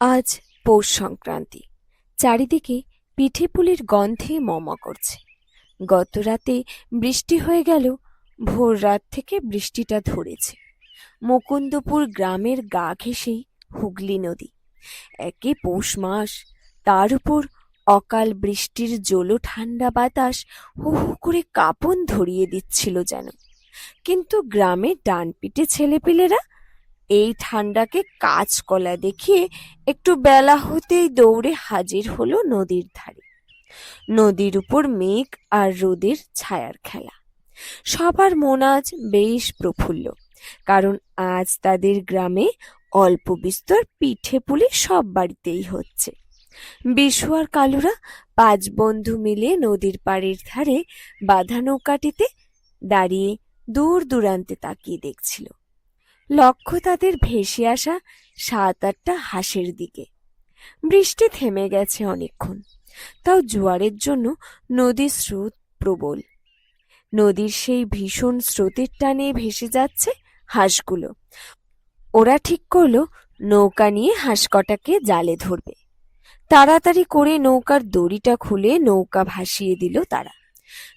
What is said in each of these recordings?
আজ পৌষ সংক্রান্তি। চারিদিকে পিঠে পুলির গন্ধে মমা করছে। গত রাতে বৃষ্টি হয়ে গেল, ভোর রাত থেকে বৃষ্টিটা ধরেছে। মুকুন্দপুর গ্রামের গা ঘেঁষেই হুগলি নদী। একে পৌষ মাস, তার উপর অকাল বৃষ্টির জলো ঠান্ডা বাতাস হু হু করে কাঁপন ধরিয়ে দিচ্ছিল যেন। কিন্তু গ্রামের ডানপিটে ছেলেপিলেরা এই ঠান্ডাকে কাঁচকলা দেখিয়ে একটু বেলা হতেই দৌড়ে হাজির হলো নদীর ধারে। নদীর উপর মেঘ আর রোদের ছায়ার খেলা। সবার মন আজ বেশ প্রফুল্ল, কারণ আজ তাদের গ্রামে অল্প বিস্তর পিঠে পুলি সব বাড়িতেই হচ্ছে। বিশু আর কালুরা পাঁচ বন্ধু মিলে নদীর পাড়ের ধারে বাঁধা নৌকাটিতে দাঁড়িয়ে দূর দূরান্তে তাকিয়ে দেখছিল। লক্ষ্য তাদের ভেসে আসা সাত আটটা হাঁসের দিকে। বৃষ্টি থেমে গেছে অনেকক্ষণ। তাও জোয়ারের জন্য নদীর স্রোত প্রবল। নদীর সেই ভীষণ স্রোতের টানে ভেসে যাচ্ছে হাঁসগুলো। ওরা ঠিক করল নৌকা নিয়ে হাঁস কটাকে জালে ধরবে। তাড়াতাড়ি করে নৌকার দড়িটা খুলে নৌকা ভাসিয়ে দিল তারা।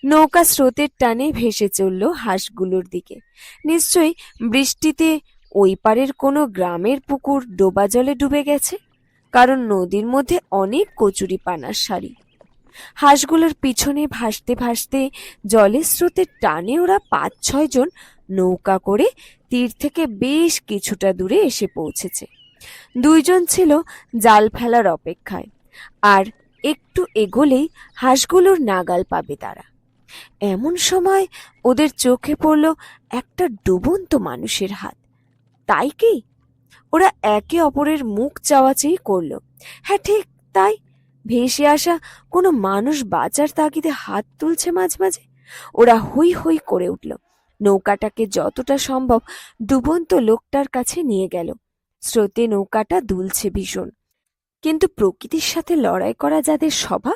নৌকা স্রোতের টানে ভেসে চলল হাঁসগুলোর দিকে। নিশ্চয়ই বৃষ্টিতে ওই পারের কোনো গ্রামের পুকুর ডোবা জলে ডুবে গেছে? কারণ নদীর মধ্যে অনেক কচুরি পানার সারি। হাঁসগুলোর পিছনে ভাসতে ভাসতে জলের স্রোতের টানে ওরা পাঁচ ছয় জন নৌকা করে তীর থেকে বেশ কিছুটা দূরে এসে পৌঁছেছে। দুইজন ছিল জাল ফেলার অপেক্ষায়। আর একটু এগোলেই হাঁসগুলোর নাগাল পাবে তারা। এমন সময় ওদের চোখে পড়ল একটা ডুবন্ত মানুষের হাত। তাই কি? ওরা একে অপরের মুখ চাওয়াচেই করল। হ্যাঁ ঠিক তাই। ভেসে আসা কোনো মানুষ বাঁচার তাগিদে হাত তুলছে মাঝে মাঝে। ওরা হই হই করে উঠল। নৌকাটাকে যতটা সম্ভব ডুবন্ত লোকটার কাছে নিয়ে গেল। স্রোতে নৌকাটা দুলছে ভীষণ। কিন্তু প্রকৃতির সাথে লড়াই করা যাদের স্বভাব,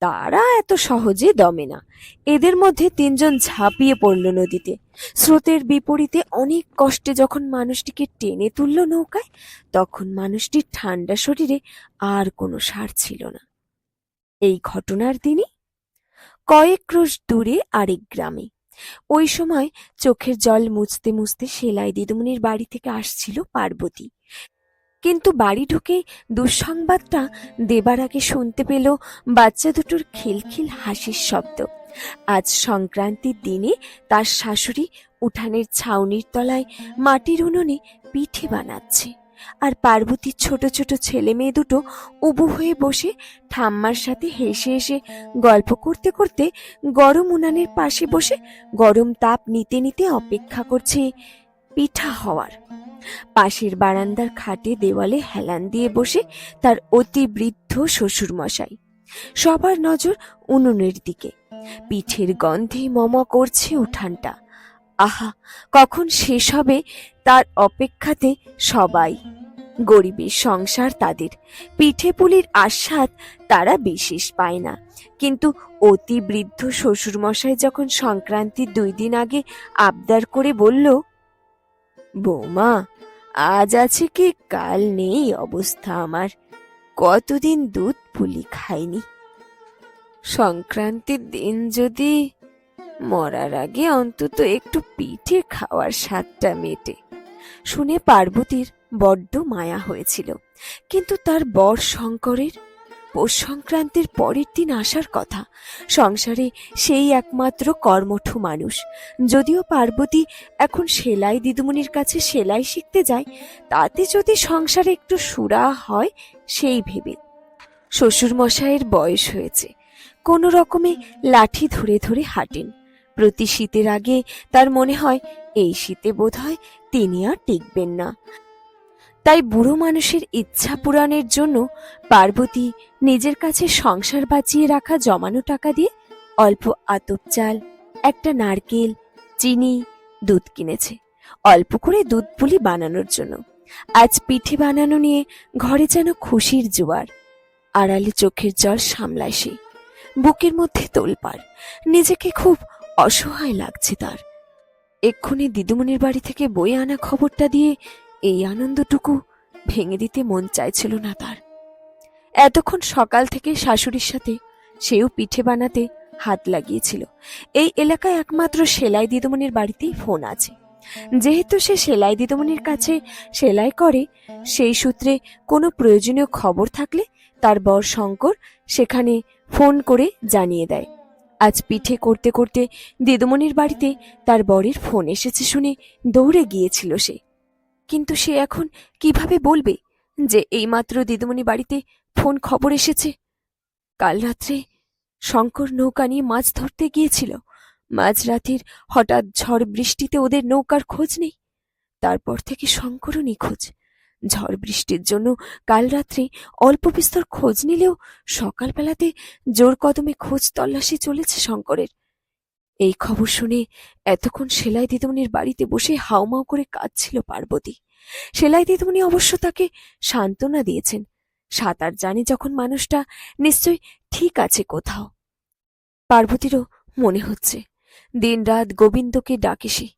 তারা এত সহজে দমে না। এদের মধ্যে তিনজন ঝাঁপিয়ে পড়ল নদীতে। স্রোতের বিপরীতে অনেক কষ্টে যখন মানুষটিকে টেনে তুলল নৌকায়, তখন মানুষটির ঠান্ডা শরীরে আর কোনো সার ছিল না। এই ঘটনার দিনই কয়েক ক্রোশ দূরে আরেক গ্রামে। ওই সময় চোখের জল মুছতে মুছতে সেলাই দিদুমনির বাড়ি থেকে আসছিল পার্বতী। কিন্তু বাড়ি ঢুকে দুঃসংবাদটা দেবার আগে শুনতে পেল বাচ্চা দুটোর খিলখিল হাসির শব্দ। আজ সংক্রান্তির দিনে তার শাশুড়ি উঠানের ছাউনির তলায় মাটির উনুনে পিঠে বানাচ্ছে আর পার্বতীর ছোট ছোট ছেলে মেয়ে দুটো উবু হয়ে বসে ঠাম্মার সাথে হেসে হেসে গল্প করতে করতে গরম উনানের পাশে বসে গরম তাপ নিতে নিতে অপেক্ষা করছে পিঠা হওয়ার। পাশের বারান্দার খাটে দেওয়ালে হেলান দিয়ে বসে তার অতি বৃদ্ধ শ্বশুর মশাই সবার নজর উনুনের দিকে। পিঠের গন্ধে মম করছে উঠানটা। আহা, কখন শেষ হবে তার অপেক্ষাতে সবাই। গরিবের সংসার তাদের। পিঠে পুলির আস্বাদ তারা বিশেষ পায় না। কিন্তু অতি বৃদ্ধ শ্বশুরমশাই যখন সংক্রান্তির দুই দিন আগে আবদার করে বলল বৌমা, আজ আছে কি, কাল নেই অবস্থা আমার। কতদিন দুধ পুলি খাইনি। সংক্রান্তির দিন যদি মরার আগে অন্তত একটু পিঠে খাওয়ার স্বাদটা মেটে। শুনে পার্বতীর বড্ড মায়া হয়েছিল, কিন্তু তার বর শঙ্করের পৌষ সংক্রান্তির পরের দিন আসার কথা। সংসারে সেই একমাত্র কর্মঠ মানুষ। যদিও পার্বতী এখন সেলাই দিদুমনির কাছে সেলাই শিখতে যায়, তাতে যদি সংসারে একটু সুরা হয়, সেই ভেবে। শ্বশুরমশাইয়ের বয়স হয়েছে। কোনো রকমে লাঠি ধরে ধরে হাঁটেন। প্রতি শীতের আগে তার মনে হয়, এই শীতে বোধ হয় তিনি আর টিকবেন না। তাই বুড়ো মানুষের ইচ্ছা পূরণের জন্য পার্বতী নিজের কাছে সংসার বাঁচিয়ে রাখা জমানো টাকা দিয়ে অল্প আতপ চাল, একটা নারকেল, চিনি, দুধ কিনেছে। অল্প করে দুধ পুলি বানানোর জন্য। আজ পিঠে বানানো নিয়ে ঘরে যেন খুশির জোয়ার। আড়ালে চোখের জল সামলায় সে। বুকের মধ্যে তোলপাড়। নিজেকে খুব অসহায় লাগছে তার। এক্ষুনি দিদুমনির বাড়ি থেকে বই আনা খবরটা দিয়ে এই আনন্দটুকু ভেঙে দিতে মন চাইছিল না তার। এতক্ষণ সকাল থেকে শাশুড়ির সাথে সেও পিঠে বানাতে হাত লাগিয়েছিল। এই এলাকায় একমাত্র সেলাই দিদিমণির বাড়িতেই ফোন আছে। যেহেতু সে সেলাই দিদিমণির কাছে সেলাই করে, সেই সূত্রে কোনো প্রয়োজনীয় খবর থাকলে তার বর শঙ্কর সেখানে ফোন করে জানিয়ে দেয়। আজ পিঠে করতে করতে দিদিমণির বাড়িতে তার বরের ফোন এসেছে শুনে দৌড়ে গিয়েছিল সে। কিন্তু সে এখন কীভাবে বলবে যে এইমাত্র দিদিমণি বাড়িতে ফোন খবর এসেছে? কাল রাত্রে শঙ্কর নৌকা নিয়ে মাছ ধরতে গিয়েছিল। মাঝরাতের হঠাৎ ঝড় বৃষ্টিতে ওদের নৌকার খোঁজ নেই। তারপর থেকে শঙ্করও নিখোঁজ। ঝড় বৃষ্টির জন্য কাল রাত্রে অল্প বিস্তর খোঁজ নিলেও সকালবেলাতে জোর কদমে খোঁজ তল্লাশি চলেছে শঙ্করের। এই খবর শুনে এতক্ষণ সেলাই দিদিমণির বাড়িতে বসে হাউমাউ করে কাঁদছিল পার্বতী। সেলাই দিদিমণি অবশ্য তাকে সান্ত্বনা দিয়েছেন। সাঁতার জানে যখন মানুষটা নিশ্চয় ঠিক আছে কোথাও। পার্বতীরও মনে হচ্ছে, দিনরাত গোবিন্দকে ডাকে সে।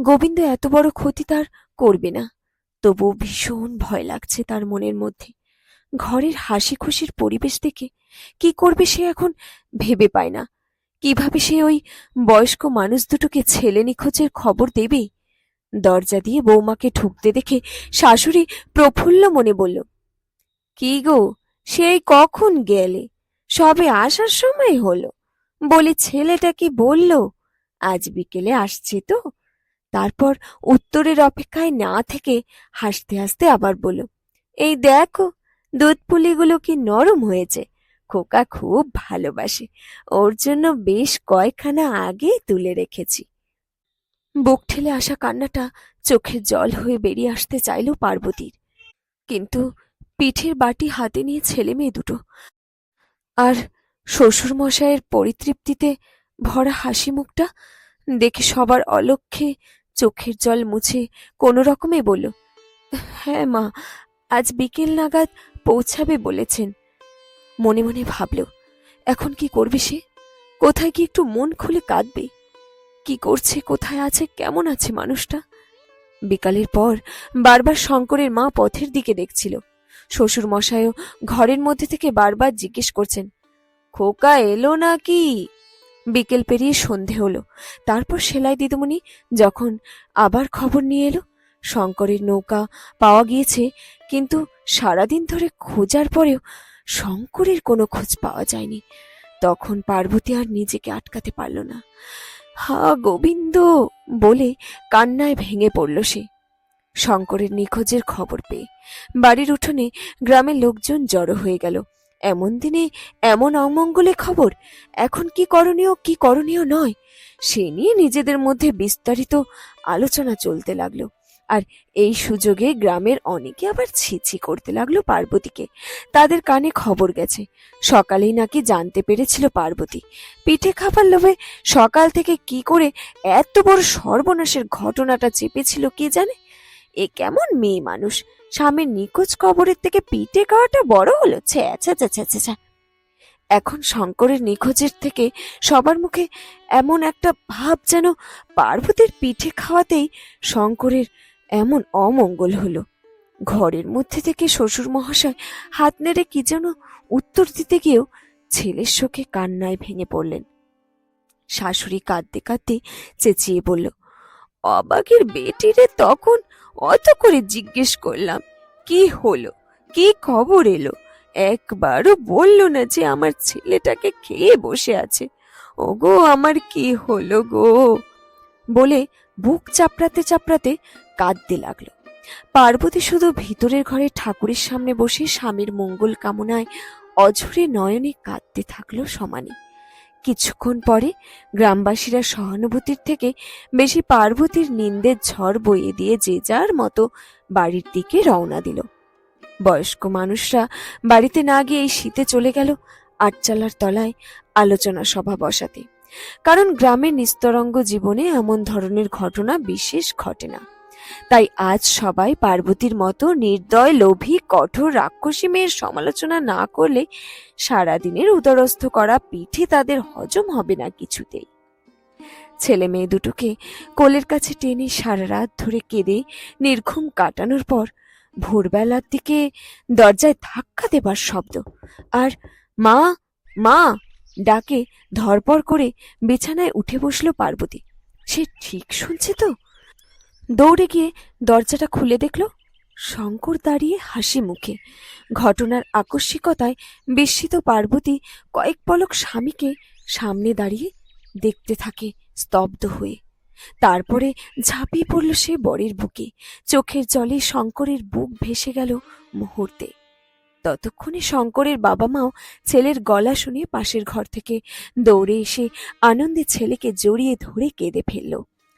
গোবিন্দ এত বড় ক্ষতি তার করবে না, তবুও ভীষণ ভয় লাগছে তার মনের মধ্যে। ঘরের হাসি খুশির পরিবেশ দেখে কি করবে সে এখন ভেবে পায় না। কীভাবে সে ওই বয়স্ক মানুষ দুটোকে ছেলে নিখোঁজের খবর দেবে? দরজা দিয়ে বৌমাকে ঢুকতে দেখে শাশুড়ি প্রফুল্ল মনে বলল, কি গো সেই কখন গেলে? সবে আসার সময় হলো। বলি ছেলেটা কি বলল? আজ বিকেলে আসছে তো। তারপর উত্তরের অপেক্ষায় না থেকে হাসতে হাসতে আবার বলল, এই দেখো, দুধ পুলিগুলো কি নরম হয়েছে। খোকা খুব ভালোবাসে। ওর জন্য বেশ কয়েকখানা আগে তুলে রেখেছি। বুক ঠেলে আসা কান্নাটা চোখের জল হয়ে বেরিয়ে আসতে চাইল পার্বতীর। কিন্তু পিঠের বাটি হাতে নিয়ে ছেলে মেয়ে দুটো। আর শ্বশুর মশাইয়ের পরিতৃপ্তিতে ভরা হাসি মুখটা দেখে সবার অলক্ষে চোখের জল মুছে কোনো রকমে বলল হ্যাঁ মা, আজ বিকেল নাগাদ পৌঁছাবে বলেছেন। মনে মনে ভাবল, এখন কি করবে সে? কোথায় কি একটু মন খুলে কাঁদবে? কি করছে, কোথায় আছে, কেমন আছে মানুষটা? বিকালের পর বারবার শঙ্করের মা পথের দিকে দেখছিল। শ্বশুর মশাইও ঘরের মধ্যে থেকে বারবার জিজ্ঞেস করছেন, খোকা এলো নাকি? বিকেল পেরিয়ে সন্ধে হলো। তারপর সেলাই দিদিমণি যখন আবার খবর নিয়ে এলো, শঙ্করের নৌকা পাওয়া গিয়েছে, কিন্তু সারাদিন ধরে খোঁজার পরেও শঙ্করের কোনো খোঁজ পাওয়া যায়নি। তখন পার্বতী আর নিজেকে আটকাতে পারল না। হা, গোবিন্দ! বলে কান্নায় ভেঙে পড়ল সে। শঙ্করের নিখোঁজের খবর পেয়ে বাড়ির উঠোনে গ্রামের লোকজন জড়ো হয়ে গেল। এমন দিনে এমন অমঙ্গলে খবর? এখন কি করণীয় কি করণীয় নয়? সে নিয়ে নিজেদের মধ্যে বিস্তারিত আলোচনা চলতে লাগল। আর এই সুযোগে গ্রামের অনেকে আবার ছিছি করতে লাগল পার্বতীকে। তাদের কানে খবর গেছে। সকালেই নাকি জানতে পেরেছিল পার্বতী। পিঠে খাবার লোভে সকাল থেকে কি করে এত বড় সর্বনাশের ঘটনাটা চেপেছিল কে জানে? এ কেমন মেয়ে মানুষ। স্বামীর নিখোঁজ কবরের থেকে পিঠে খাওয়াটা বড় হলো। ছ্যা ছ্যা ছ্যা এখন শঙ্করের নিখোঁজের থেকে সবার মুখে এমন একটা ভাব যেন পার্বতীর পিঠে খাওয়াতেই শঙ্করের এমন অমঙ্গল হলো। ঘরের মধ্যে থেকে শ্বশুর মহাশয় হাত নেড়ে কি যেন উত্তর দিতে গিয়েও ছেলের শোকে কান্নায় ভেঙে পড়লেন। শাশুড়ি কাঁদতে কাঁদতে চেঁচিয়ে বলল অবাকের বেটিরে তখন অত করে জিজ্ঞেস করলাম, কি হলো? কি খবর এলো? একবারও বলল না যে আমার ছেলেটাকে খেয়ে বসে আছে। ওগো, আমার কি হলো গো? বলে বুক চাপড়াতে চাপড়াতে কাঁদতে লাগল। পার্বতী শুধু ভিতরের ঘরে ঠাকুরের সামনে বসে স্বামীর মঙ্গল কামনায় অঝরে নয়নে কাঁদতে থাকল সমানে। কিছুক্ষণ পরে গ্রামবাসীরা সহানুভূতির থেকে বেশি পার্বতীর নিন্দের ঝড় বইয়ে দিয়ে যে যার মতো বাড়ির দিকে রওনা দিল। বয়স্ক মানুষরা বাড়িতে না গিয়ে এই শীতে চলে গেল আটচালার তলায় আলোচনা সভা বসাতে। কারণ গ্রামের নিস্তরঙ্গ জীবনে এমন ধরনের ঘটনা বিশেষ ঘটে না। তাই আজ সবাই পার্বতীর মতো নির্দয়, লোভী, কঠোর, রাক্ষসী মেয়ের সমালোচনা না করলে সারাদিনের উদরস্থ করা পিঠে তাদের হজম হবে না কিছুতেই। ছেলে মেয়ে দুটোকে কোলের কাছে টেনে সারা রাত ধরে কেঁদে নির্ঘুম কাটানোর পর ভোরবেলার দিকে দরজায় ধাক্কা দেবার শব্দ আর মা মা ডাকে ধরপর করে বিছানায় উঠে বসল পার্বতী। সে ঠিক শুনছে তো? দৌড়ে গিয়ে দরজাটা খুলে দেখল শঙ্কর দাঁড়িয়ে হাসি মুখে। ঘটনার আকস্মিকতায় বিস্মিত পার্বতী কয়েক পলক স্বামীকে সামনে দাঁড়িয়ে দেখতে থাকে স্তব্ধ হয়ে। তারপরে ঝাঁপিয়ে পড়ল সে বরের বুকে। চোখের জলে শঙ্করের বুক ভেসে গেল মুহূর্তে। ততক্ষণে শঙ্করের বাবা মাও ছেলের গলা শুনে পাশের ঘর থেকে দৌড়ে এসে আনন্দে ছেলেকে জড়িয়ে ধরে কেঁদে ফেলল।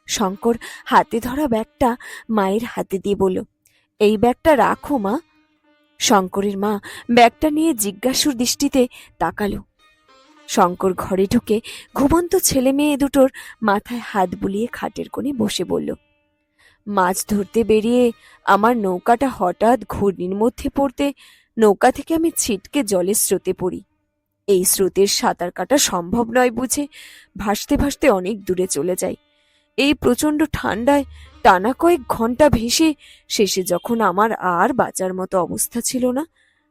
শঙ্কর হাতে ধরা ব্যাগটা মায়ের হাতে দিয়ে বলল, এই ব্যাগটা রাখো, মা। শঙ্করের মা ব্যাগটা নিয়ে জিজ্ঞাসুর দৃষ্টিতে তাকালো। শঙ্কর ঘরে ঢুকে ঘুমন্ত ছেলে মেয়ে দুটোর মাথায় হাত বুলিয়ে খাটের কোণে বসে বলল, মাছ ধরতে বেরিয়ে আমার নৌকাটা হঠাৎ ঘূর্ণির মধ্যে পড়তে নৌকা থেকে আমি ছিটকে জলের স্রোতে পড়ি। এই স্রোতের সাঁতার কাটা সম্ভব নয় বুঝে ভাসতে ভাসতে অনেক দূরে চলে যাই। এই প্রচণ্ড ঠান্ডায় টানা কয়েক ঘণ্টা ভেসে শেষে যখন আমার আর বাঁচার মতো অবস্থা ছিল না,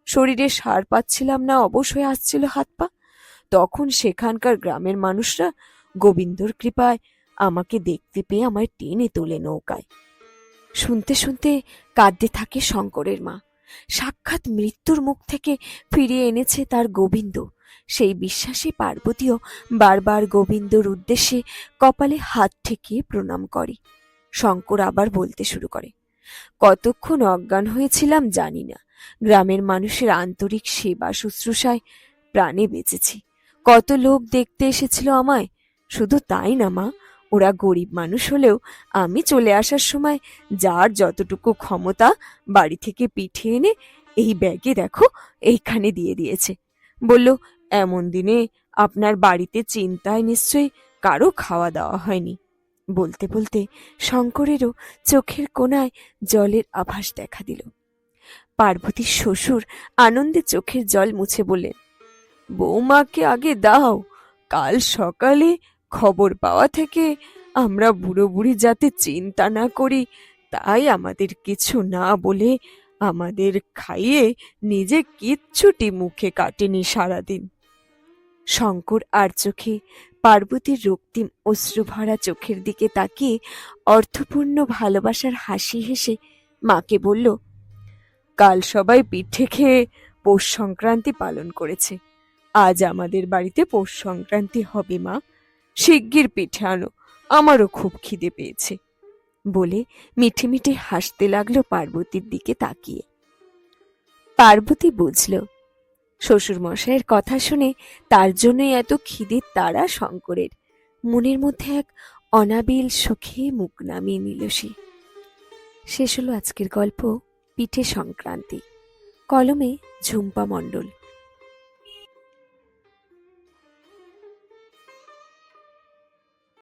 শরীরে সার পাচ্ছিলাম না, অবশ হয়ে আসছিল হাত পা, তখন সেখানকার গ্রামের মানুষরা গোবিন্দর কৃপায় আমাকে দেখতে পেয়ে আমায় টেনে তোলে নৌকায়। শুনতে শুনতে কাঁদতে থাকে শঙ্করের মা। সাক্ষাৎ মৃত্যুর মুখ থেকে ফিরিয়ে এনেছে তার গোবিন্দ। সেই বিশ্বাসে পার্বতীও বারবার গোবিন্দর উদ্দেশ্যে কপালে হাত ঠেকিয়ে প্রণাম করে। শঙ্কর আবার বলতে শুরু করে, কতক্ষণ অজ্ঞান হয়েছিলাম জানি না। গ্রামের মানুষের আন্তরিক সেবা শুশ্রূষায় প্রাণে বেঁচেছি। কত লোক দেখতে এসেছিল আমায়। শুধু তাই না মা, ওরা গরিব মানুষ হলেও আমি চলে আসার সময় যার যতটুকু ক্ষমতা বাড়ি থেকে পিঠে এনে এই ব্যাগে দেখো, এইখানে দিয়ে দিয়েছে। বলল এমন দিনে আপনার বাড়িতে চিন্তায় নিশ্চয়ই কারও খাওয়া দাওয়া হয়নি। বলতে বলতে শঙ্করেরও চোখের কোণায় জলের আভাস দেখা দিল। পার্বতীর শ্বশুর আনন্দে চোখের জল মুছে বললেন, বৌমাকে আগে দাও, কাল সকালে খবর পাওয়া থেকে আমরা বুড়ো বুড়ি যাতে চিন্তা না করি, তাই আমাদের কিছু না বলে আমাদের খাইয়ে নিজে কিচ্ছুটি মুখে কাটেনি সারাদিন। শঙ্কর আর চোখে পার্বতীর রক্তিম অশ্রুভরা চোখের দিকে তাকিয়ে অর্থপূর্ণ ভালোবাসার হাসি হেসে মাকে বলল, কাল সবাই পিঠে খেয়ে পৌষ সংক্রান্তি পালন করেছে। আজ আমাদের বাড়িতে পৌষ সংক্রান্তি হবে, মা। শিগগির পিঠে আনো, আমারও খুব খিদে পেয়েছে। বলে মিঠে মিঠে হাসতে লাগল পার্বতীর দিকে তাকিয়ে। পার্বতী বুঝল শ্বশুরমশাইয়ের কথা শুনে তার জন্যই এত খিদের তারা শঙ্করের। মনের মধ্যে এক অনাবিল সুখে মুখ নামিয়ে নিল সে। শেষ হলো আজকের গল্প, পিঠে সংক্রান্তি। কলমে ঝুম্পা মণ্ডল।